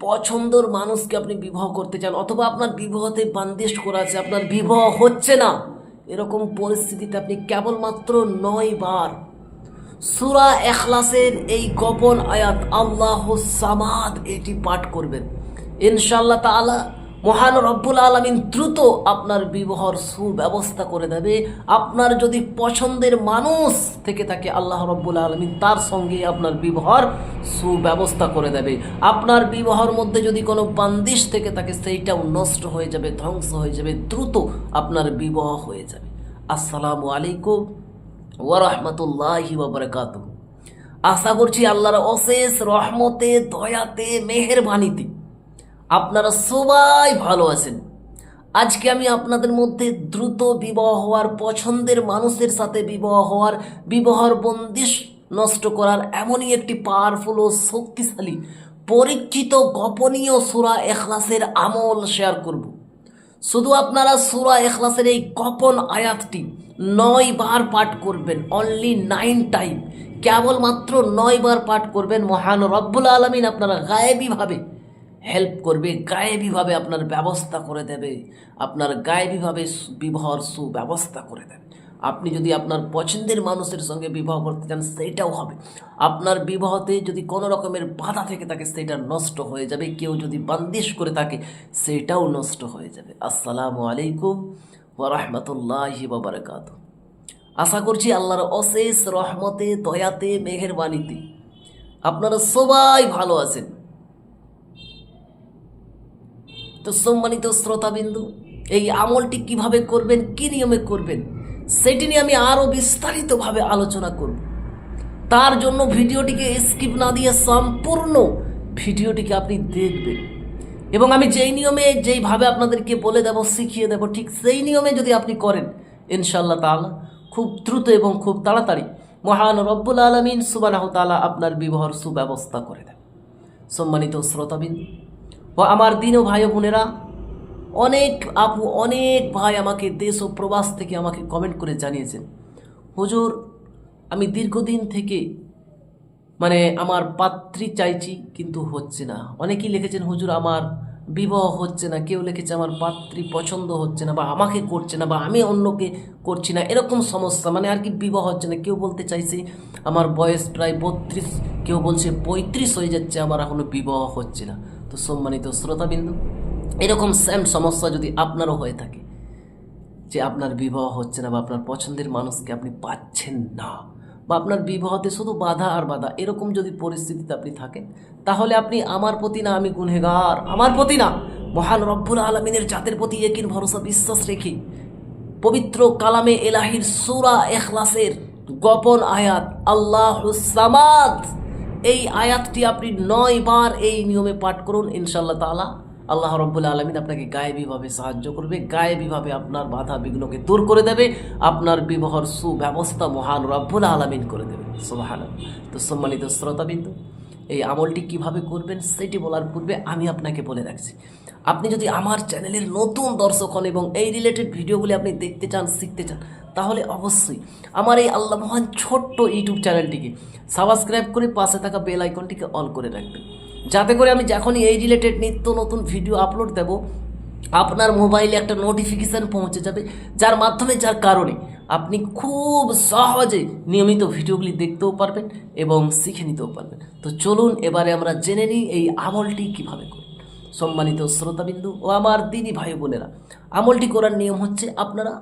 পছন্দর মানুষকে আপনি বিবাহ করতে চান, অথবা আপনার বিবাহতে বান্দিশ করা আছে, আপনার বিবাহ হচ্ছে না, এরকম পরিস্থিতিতে আপনি কেবলমাত্র নয় বার সুরা এখলাসের এই গোপন আয়াত, আল্লাহ সামাদ এটি পাঠ করবেন। ইনশাল্লাহ তাআলা মহান রব্বুল আলমিন দ্রুত আপনার বিবাহর সুব্যবস্থা করে দেবে। আপনার যদি পছন্দের মানুষ থেকে থাকে, আল্লাহ রব্বুল আলমিন তার সঙ্গে আপনার বিবাহর সুব্যবস্থা করে দেবে। আপনার বিবাহর মধ্যে যদি কোনো বান্দিশ থেকে থাকে, সেইটাও নষ্ট হয়ে যাবে, ধ্বংস হয়ে যাবে, দ্রুত আপনার বিবাহ হয়ে যাবে। আসসালামু আলাইকুম ওয়ারহমতুল্লাহি বাবরকাত আশা করছি আল্লাহর অশেষ রহমতে, দয়াতে, মেহেরবানিতে আপনারা সবাই ভালো আছেন। আজকে আমি আপনাদের মধ্যে দ্রুত বিবাহ হওয়ার, পছন্দের মানুষের সাথে বিবাহ হওয়ার, বিবাহর বন্দিশ নষ্ট করার এমনই একটি পাওয়ারফুল ও শক্তিশালী, পরীক্ষিত, গোপনীয় সুরা এখলাসের আমল শেয়ার করব। শুধু আপনারা সুরা এখলাসের এই গোপন আয়াতটি নয় বার পাঠ করবেন অনলি নাইন টাইম কেবলমাত্র নয় বার পাঠ করবেন মহান রব্বুল আলমিন আপনারা গায়েবীভাবে হেল্প করবে, গায়েবীভাবে আপনার ব্যবস্থা করে দেবে, আপনার গায়েবীভাবে বিবাহর সুব্যবস্থা করে দেবে। আপনি যদি আপনার পছন্দের মানুষের সঙ্গে বিবাহ করতে চান সেইটাও হবে। আপনার বিবাহতে যদি কোনো রকমের বাধা থেকে থাকে, সেটা নষ্ট হয়ে যাবে। কেউ যদি বান্দিশ করে থাকে, সেটাও নষ্ট হয়ে যাবে। আসসালামু আলাইকুম ওরহমতুল্লাহি বাবরকাত আশা করছি আল্লাহর অশেষ রহমতে, দয়াতে, মেহেরবানিতে আপনারা সবাই ভালো আছেন। তো সম্মানিত শ্রোতাবিন্দু, এই আমলটি কীভাবে করবেন, কি নিয়মে করবেন, সেটি নিয়ে আমি আরও বিস্তারিতভাবে আলোচনা করব। তার জন্য ভিডিওটিকে স্কিপ না দিয়ে সম্পূর্ণ ভিডিওটিকে আপনি দেখবেন। এবং আমি যেই নিয়মে, যেইভাবে আপনাদেরকে বলে দেব, শিখিয়ে দেব, ঠিক সেই নিয়মে যদি আপনি করেন ইনশাল্লাহ তাআলা খুব দ্রুত এবং খুব তাড়াতাড়ি মহান রব্বুল আলমিন সুবানাহ তাআলা আপনার বিবাহর সুব্যবস্থা করে দেন। সম্মানিত শ্রোতাবিন্দু ও আমার দিন ও ভাই বোনেরা, অনেক আপু, অনেক ভাই আমাকে দেশ ও প্রবাস থেকে আমাকে কমেন্ট করে জানিয়েছেন। হুজুর, আমি দীর্ঘদিন থেকে মানে আমার পাত্রী চাইছি, কিন্তু হচ্ছে না। অনেকেই লিখেছেন, হুজুর, আমার বিবাহ হচ্ছে না। কেউ লিখেছে, আমার পাত্রী পছন্দ হচ্ছে না বা আমাকে করছে না বা আমি অন্যকে করছি না। এরকম সমস্যা মানে আর কি বিবাহ হচ্ছে না। কেউ বলতে চাইছে, আমার বয়স প্রায় বত্রিশ। কেউ বলছে, পঁয়ত্রিশ হয়ে যাচ্ছে, আমার এখনও বিবাহ হচ্ছে না। তো সম্মানিত শ্রোতাবিন্দু, এরকম সেম সমস্যা যদি আপনারও হয়ে থাকে, যে আপনার বিবাহ হচ্ছে না বা আপনার পছন্দের মানুষকে আপনি পাচ্ছেন না, বা আপনার বিবাহতে শুধু বাধা আর বাধা, এরকম যদি পরিস্থিতিতে আপনি থাকেন, তাহলে আপনি আমার প্রতি না, আমি গুনহেগার আমার প্রতি না, মহান রব্বুল আলমিনের জাতের প্রতি একিন ভরসা, বিশ্বাস রেখে, পবিত্র কালামে এলাহির সুরা এখলাসের গোপন আয়াত আল্লাহ সামাদ। এই আয়াতটি আপনি নয় বার এই নিয়মে পাঠ করুন? ইনশাল্লাহ তালা আল্লাহ রব্বুল আলমিন আপনাকে গায়েবীভাবে সাহায্য করবে, গায়েবীভাবে আপনার বাধা বিঘ্নকে দূর করে দেবে, আপনার বিবাহর সুব্যবস্থা মহান রব্বুল আলমিন করে দেবে। সোহান তো সম্মানিত শ্রোতাবিন্দু এই আমলটি কীভাবে করবেন সেটি বলার পূর্বে আমি আপনাকে বলে রাখছি। আপনি যদি আমার চ্যানেলের নতুন দর্শক হন এবং এই রিলেটেড ভিডিওগুলি আপনি দেখতে চান, শিখতে চান, তাহলে অবশ্যই আমার এই আল্লাহ মহান ছোট্ট ইউটিউব চ্যানেলটিকে সাবস্ক্রাইব করে পাশে থাকা বেল আইকনটিকে অন করে রাখবেন। যাতে করে আমি যখনই এই রিলেটেড নিত্য নতুন ভিডিও আপলোড দেব, আপনার মোবাইলে একটা নোটিফিকেশান পৌঁছে যাবে, যার মাধ্যমে, যার কারণে আপনি খুব সহজে নিয়মিত ভিডিওগুলি দেখতেও পারবেন এবং শিখে নিতেও পারবেন। তো চলুন এবারে আমরা জেনে নিই এই আমলটি কীভাবে করবেন সম্মানিত শ্রোতাবিন্দু ও আমার দিনী ভাই বোনেরা, আমলটি করার নিয়ম হচ্ছে আপনারা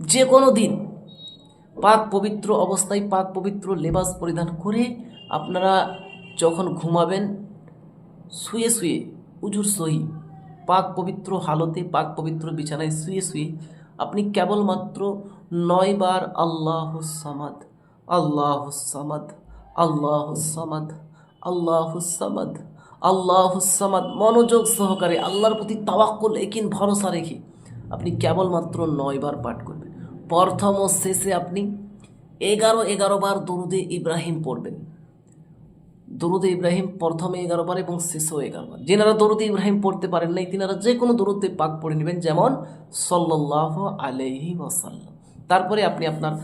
যে কোনো দিন পাক পবিত্র অবস্থায় পাক পবিত্র লেবাস পরিধান করে আপনারা যখন ঘুমাবেন, শুয়ে শুয়ে উজুর সহি, পাক পবিত্র হালতে, পাক পবিত্র বিছানায় শুয়ে শুয়ে আপনি কেবলমাত্র নয়বার আল্লাহ সামাদ আল্লাহ সামাদ আল্লাহ সামাদ আল্লাহ সামাদ আল্লাহ সামাদ। মনোযোগ সহকারে আল্লাহর প্রতি তাওয়াক্কুল, একিন, ভরসা রেখে আপনি কেবলমাত্র নয়বার পাঠ করবেন। প্রথম ও শেষে আপনি এগারো এগারো বার দরুদে ইব্রাহিম পড়বেন। দরুদে ইব্রাহিম প্রথমে এগারো বার এবং শেষেও এগারো বার। যেনারা দরুদে ইব্রাহিম পড়তে পারেন নাই, তিনারা যে কোনো দরুদে পাক পড়ে নেবেন, যেমন সল্লাহ আলাইহি ওয়াসাল্লাম। তারপরে আপনি আপনার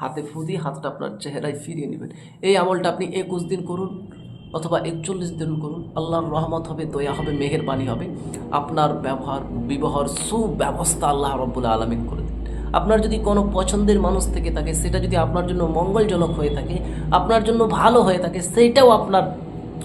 হাতে ফু দিয়ে হাতটা আপনার চেহারায় ফিরিয়ে নেবেন। এই আমলটা আপনি একুশ দিন করুন অথবা একচল্লিশ দিন করুন। আল্লাহর রহমত হবে, দয়া হবে, মেহেরবানি হবে। আপনার ব্যবহার, বিবাহর সুব্যবস্থা আল্লাহ রব্বুল আলমিন করে দিন আপনার যদি কোনো পছন্দের মানুষ থেকে থাকে, সেটা যদি আপনার জন্য মঙ্গলজনক হয়ে থাকে, আপনার জন্য ভালো হয়ে থাকে, সেইটাও আপনার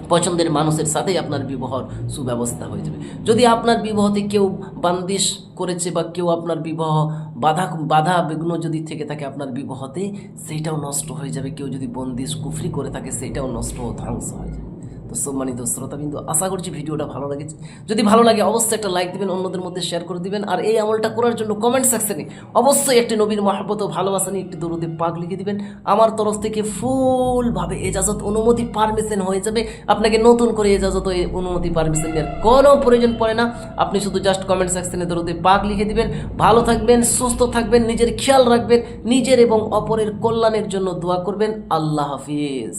পছন্দের মানুষের সাথেই আপনার বিবাহর সুব্যবস্থা হয়ে যাবে। যদি আপনার বিবাহতে কেউ বান্দিশ করেছে বা কেউ আপনার বিবাহ বাধা বাধা বিঘ্ন যদি থেকে থাকে আপনার বিবাহতে সেইটাও নষ্ট হয়ে যাবে। কেউ যদি বন্দিশ কুফরি করে থাকে সেইটাও নষ্ট ধ্বংস হয়ে যাবে। তো সম্মানিত শ্রোতাবিন্দু, আশা করছি ভিডিওটা ভালো লাগেছে। যদি ভালো লাগে অবশ্যই একটা লাইক দিবেন, অন্যদের মধ্যে শেয়ার করে দিবেন। আর এই আমলটা করার জন্য কমেন্ট সেকশনে অবশ্যই একটি নবীর মহাব্বত ও ভালোবাসা নিয়ে একটি দরুদে পাক লিখে দিবেন। আমার তরফ থেকে ফুলভাবে এজাজত অনুমতি পারমিশন হয়ে যাবে। আপনাকে নতুন করে এজাজত অনুমতি পারমিশন নেওয়ার কোনো প্রয়োজন পড়ে না। আপনি শুধু জাস্ট কমেন্ট সেকশনে দরুদে পাক লিখে দিবেন। ভালো থাকবেন, সুস্থ থাকবেন, নিজের খেয়াল রাখবেন, নিজের এবং অপরের কল্যাণের জন্য দোয়া করবেন। আল্লাহ হাফিজ।